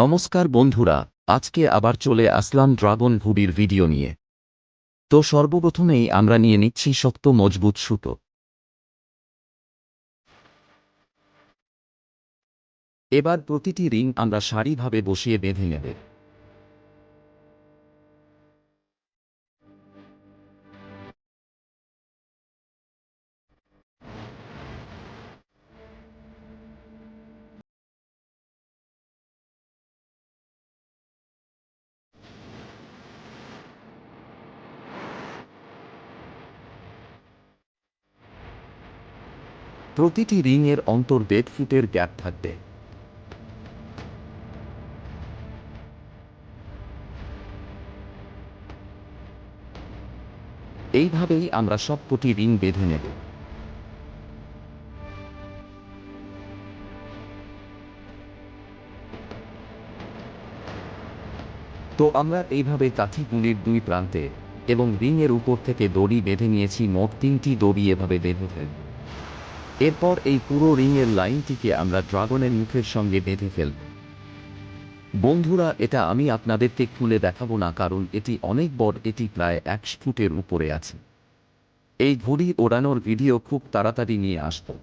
নমস্কার বন্ধুরা, আজকে আবার চলে আসলাম ড্রাগন ভুবির ভিডিও নিয়ে। তো সর্বপ্রথমেই আমরা নিয়ে নিচ্ছি শক্ত মজবুত সুতো। এবার প্রতিটি রিং আমরা সারিভাবে বসিয়ে বেঁধে নেব। প্রতিটি রিংয়ের অন্তর দেড় ফুটের গ্যাপ থাকবে। এইভাবেই আমরা সবকটি রিং বেঁধে নেব। তো আমরা এইভাবে কাঠি কাঠিগুলির দুই প্রান্তে এবং রিংয়ের উপর থেকে দড়ি বেঁধে নিয়েছি মোট তিনটি দড়ি এভাবে বেঁধে ফেলব। এরপর এই পুরো রিংয়ের লাইনটিকে আমরা ড্রাগনের মুখের সঙ্গে বেঁধে ফেলব। বন্ধুরা, এটা আমি আপনাদেরকে খুলে দেখাবো না, কারণ এটি অনেক বড়, এটি প্রায় একশো ফুটের উপরে আছে। এই ঘড়ি ওড়ানোর ভিডিও খুব তাড়াতাড়ি নিয়ে আসব।